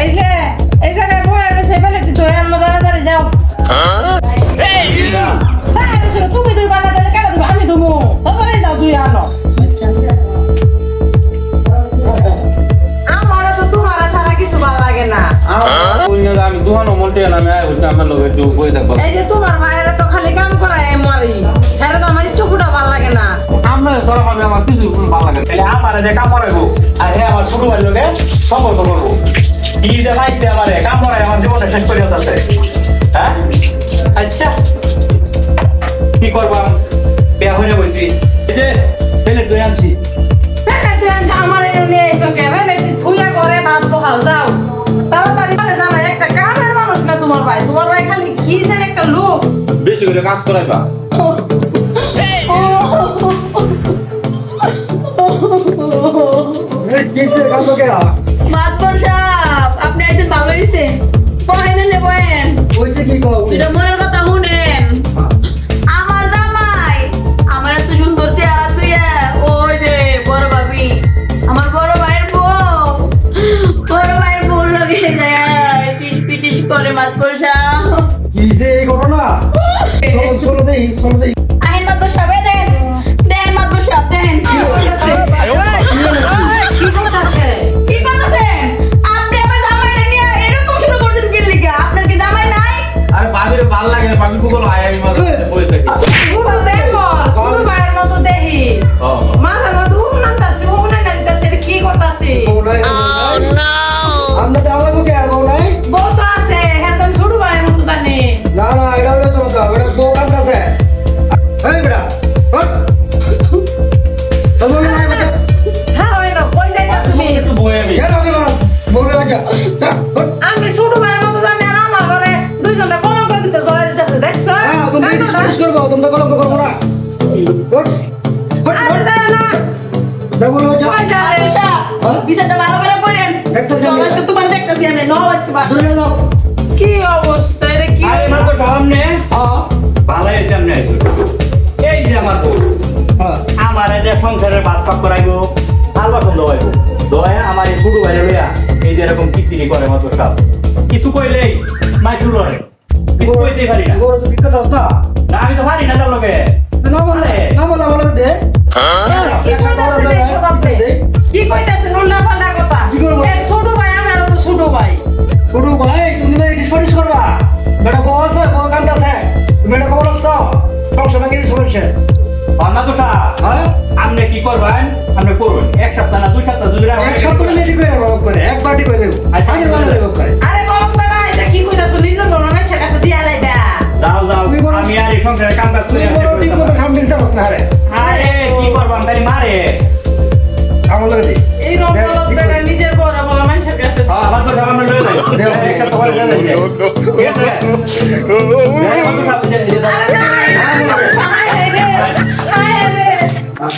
এই যে এই জায়গায় বয়ে রয়েছে বেলেটি তো এমন তাড়াতাড়ি যাও। সারা তুমি দুই বানা দিলে কেটে দিবে? আমি দুমু। তাড়াতাড়ি যাও তুই আনো। আমার তো তোমার ছাড়া কিছু ভালো লাগে না। আমি দুহানো মন্টে আমি আয় হচ্ছে আমার লোক একটু থাকব। এই যে তোমার তো খালি কাম করায় মারি। হ্যাঁ তো আমার চুকুটা ভালো লাগে না। আমরা আমার কিছু ভালো লাগে তাহলে আমার যে কাম করাইবো আর হ্যাঁ আমার ছোট ভাই লোকে সম্পর্ক করব। কি যে লাগছে আমারে? কাম করাই আমার জীবনটা শেষ করে যাচ্ছে হ্যাঁ? আচ্ছা। কি করবাম বিয়া হয়ে বসি এই যে ছেলে তুই আনছি। আমার এনে নিয়ে এসো কে? বেলেটি থুলে করে ভাত বহাও যাও। তাড়াতাড়ি করে জানা একটা কামের মানুষ না তোমার ভাই। তোমার ভাই খালি কি যেন একটা লোক। বেশি করে কাজ করাইবা। মাতবর দুটা মনের কথা শুনেন। আমার জামাই, আমার এত সুন্দর চেহারা তুইয়া ওই যে বড় ভাবি, আমার বড় ভাইয়ের বউ। বড় ভাইয়ের বউ লগে যায় টিস পিটিস করে মাতবর সাহেব আহেন মাতবর আজকে তোমার দেখতেছি আমি। ন বাসা কি অবস্থা এটা কি আরে মাত্র সামনে ভালো হয়েছে আপনি আইসো এই যে আমার বউ। আমার এই যে সংসারের ভাত পাক করাইবো হালুয়া কম দোয়াইবো। দোয়া আমার এই ছোট ভাইরে লইয়া এই যে এরকম কিপ্তিনি করে মাত্র সব। কিছু কইলেই মাই শুরু হয়। কিছু কইতেই পারি না। না আমি তো পারি না তার লগে কি কইতাছে দেখো আপনি কি কইতাছে উল্টা পাল্টা কথা? কি করব? এর ছোট ভাই আমার তো ছোট ভাই। ছোট ভাই তুমি তো করবা। বেটা বউ আছে বউ কান্ত আছে তুমি এটা তো হ্যাঁ? আপনি কি করবেন? আপনি করুন। এক সপ্তাহ না দুই সপ্তাহ যদি এক সপ্তাহ লেডি করে। একবার সংসারে কাম কাজ করে বড় ঠিক মতো সামনে দিতে পারছ না আরে আরে কি করব মারে আমার লাগে দে এই রকম বেটা নিজের বড় বড় মানুষের কাছে হ্যাঁ আমার তো সামনে লয়ে যাই একটা তো লয়ে যাই